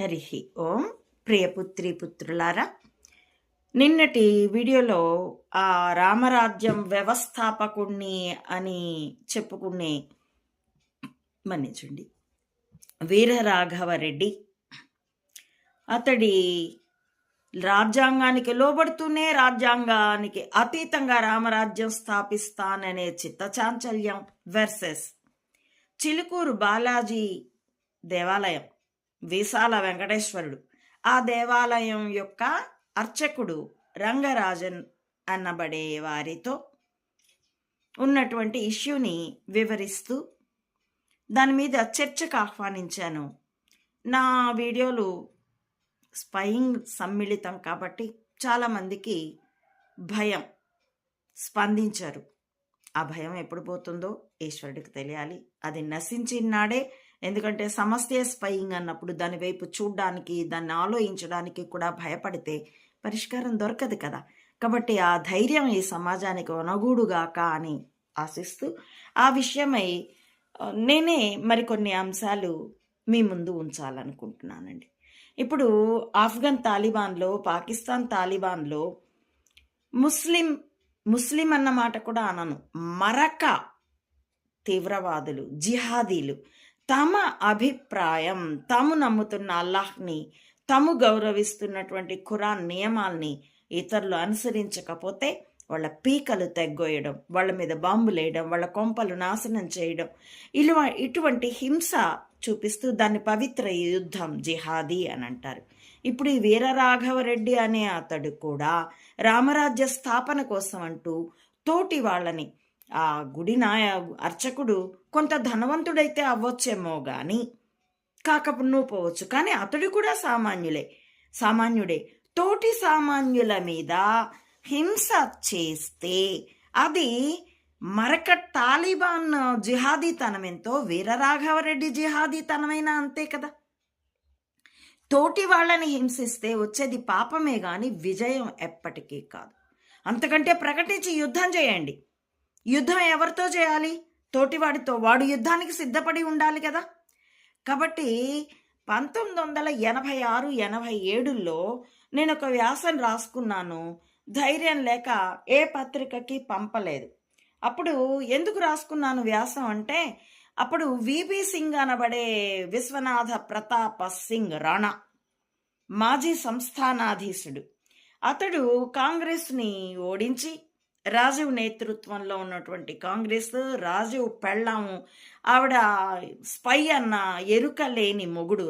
హరి ఓం ప్రియపుత్రి పుత్రులారా నిన్నటి వీడియోలో ఆ రామరాజ్యం వ్యవస్థాపకుణ్ణి అని చెప్పుకునే మన్నించండి వీరరాఘవరెడ్డి. అతడి రాజ్యాంగానికి లోబడుతూనే రాజ్యాంగానికి అతీతంగా రామరాజ్యం స్థాపిస్తాననే చిత్తచాంచల్యం వెర్సెస్ చిలుకూరు బాలాజీ దేవాలయం. విశాల వెంకటేశ్వరుడు. ఆ దేవాలయం యొక్క అర్చకుడు రంగరాజన్ అన్నబడే వారితో ఉన్నటువంటి ఇష్యూని వివరిస్తూ దాని మీద చర్చకు ఆహ్వానించాను. నా వీడియోలు స్పయింగ్ సమ్మిళితం కాబట్టి చాలామందికి భయం స్పందించారు. ఆ భయం ఎప్పుడు పోతుందో ఈశ్వరుడికి తెలియాలి. అది నశించినాడే ఎందుకంటే సమస్య స్పయింగ్ అన్నప్పుడు దాని వైపు చూడ్డానికి దాన్ని ఆలోచించడానికి కూడా భయపడితే పరిష్కారం దొరకదు కదా. కాబట్టి ఆ ధైర్యం ఈ సమాజానికి ఒనగూడుగాక అని ఆశిస్తూ ఆ విషయమై నేనే మరికొన్ని అంశాలు మీ ముందు ఉంచాలనుకుంటున్నానండి. ఇప్పుడు ఆఫ్ఘన్ తాలిబాన్లో పాకిస్తాన్ తాలిబాన్లో ముస్లిం ముస్లిం అన్న మాట కూడా అనను. మరక తీవ్రవాదులు జిహాదీలు తమ అభిప్రాయం తాము నమ్ముతున్న అల్లాహ్ని తాము గౌరవిస్తున్నటువంటి ఖురాన్ నియమాల్ని ఇతరులు అనుసరించకపోతే వాళ్ళ పీకలు తెగ్గోయడం వాళ్ళ మీద బాంబులు వేయడం వాళ్ళ కొంపలు నాశనం చేయడం ఇలా ఇటువంటి హింస చూపిస్తూ దాన్ని పవిత్ర యుద్ధం జిహాదీ అని అంటారు. ఇప్పుడు ఈ వీరరాఘవరెడ్డి అనే అతడు కూడా రామరాజ్య స్థాపన కోసం అంటూ తోటి వాళ్ళని ఆ గుడి నాయ అర్చకుడు కొంత ధనవంతుడైతే అవ్వచ్చేమో గాని కాకపోను పోవచ్చు. కానీ అతడు కూడా సామాన్యులే. సామాన్యుడే. తోటి సామాన్యుల మీద హింస చేస్తే అది మరక తాలిబాన్ జిహాదీతనం ఎంతో వీరరాఘవరెడ్డి జిహాదీతనమైనా అంతే కదా? తోటి వాళ్ళని హింసిస్తే వచ్చేది పాపమే కానీ విజయం ఎప్పటికీ కాదు. అంతకంటే ప్రకటించి యుద్ధం చేయండి. యుద్ధం ఎవరితో చేయాలి? తోటివాడితో. వాడు యుద్ధానికి సిద్ధపడి ఉండాలి కదా. కాబట్టి పంతొమ్మిది వందల ఎనభై ఆరు ఎనభై ఏడులో నేను ఒక వ్యాసం రాసుకున్నాను. ధైర్యం లేక ఏ పత్రికకి పంపలేదు. అప్పుడు ఎందుకు రాసుకున్నాను వ్యాసం అంటే అప్పుడు విబి సింగ్ అనబడే విశ్వనాథ ప్రతాప సింగ్ రాణా మాజీ సంస్థానాధీశుడు. అతడు కాంగ్రెస్ని ఓడించి రాజీవ్ నేతృత్వంలో ఉన్నటువంటి కాంగ్రెస్ రాజీవ్ పెళ్ళాము. ఆవిడ స్పై అన్న ఎరుక లేని మొగుడు